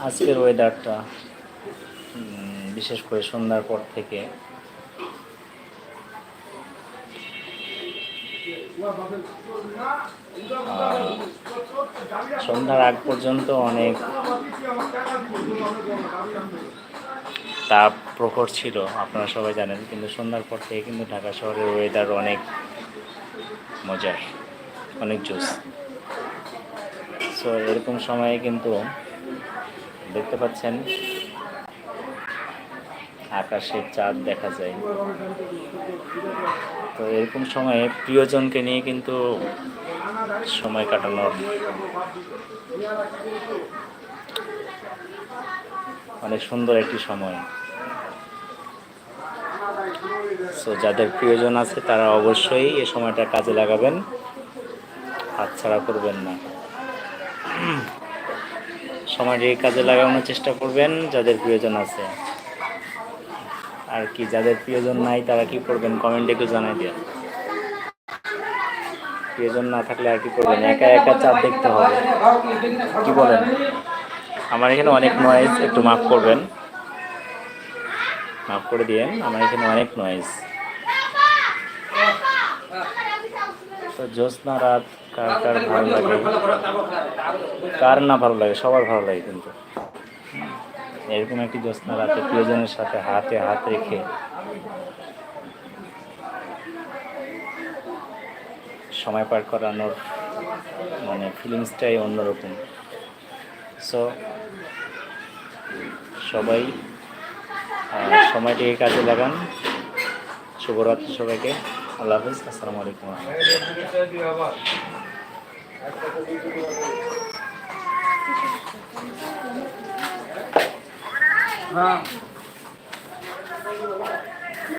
আজকের ওয়েদারটা বিশেষ করে সন্ধ্যার পর থেকে সন্ধ্যার আগ পর্যন্ত অনেক তাপ প্রখর ছিল, আপনারা সবাই জানেন, কিন্তু সন্ধ্যার পর থেকে কিন্তু ঢাকা শহরের ওয়েদার অনেক মজার, অনেক জোস সো এরকম সময়ে কিন্তু দেখতে পাচ্ছেন আকাশে চাঁদ দেখা যায়। তো এরকম সময়ে প্রিয়জনকে নিয়ে কিন্তু সময় কাটানোর অনেক সুন্দর একটি সময়। সো যাদের প্রিয়জন আছে, তারা অবশ্যই এ সময়টা কাজে লাগাবেন। হাতছাড়া করবেন না। সময়টি কাজে লাগানোর চেষ্টা করবেন, যাদের প্রিয়জন আছে। আর কি যাদের প্রিয়জন নাই তারা কি করবেন? কমেন্টে একটু জানাই দেন প্রিয়জন না থাকলে আর কি করবেন? একা একা চাপ দেখতে হবে। কি বলেন? আমার এখানে অনেক নয়েজ একটু মাফ করবেন। মাফ করে দিয়েন আমার এখানে অনেক নয়েজ তো জ্যোৎস্না রাত কার কার ভালো লাগে? কার না ভালো লাগে? সবার ভালো লাগে কিন্তু। এরকম একটি জ্যোৎস্না রাতে প্রিয়জনের সাথে হাতে হাত রেখে সময় পার করানোর মানে ফিলিংসটাই অন্যরকম। সো সবাই সময়টিকে কাজে লাগান। শুভরাত্রি সবাইকে। আল্লাহ হাফিজ। আসসালামু আলাইকুম আবার একটা 啊。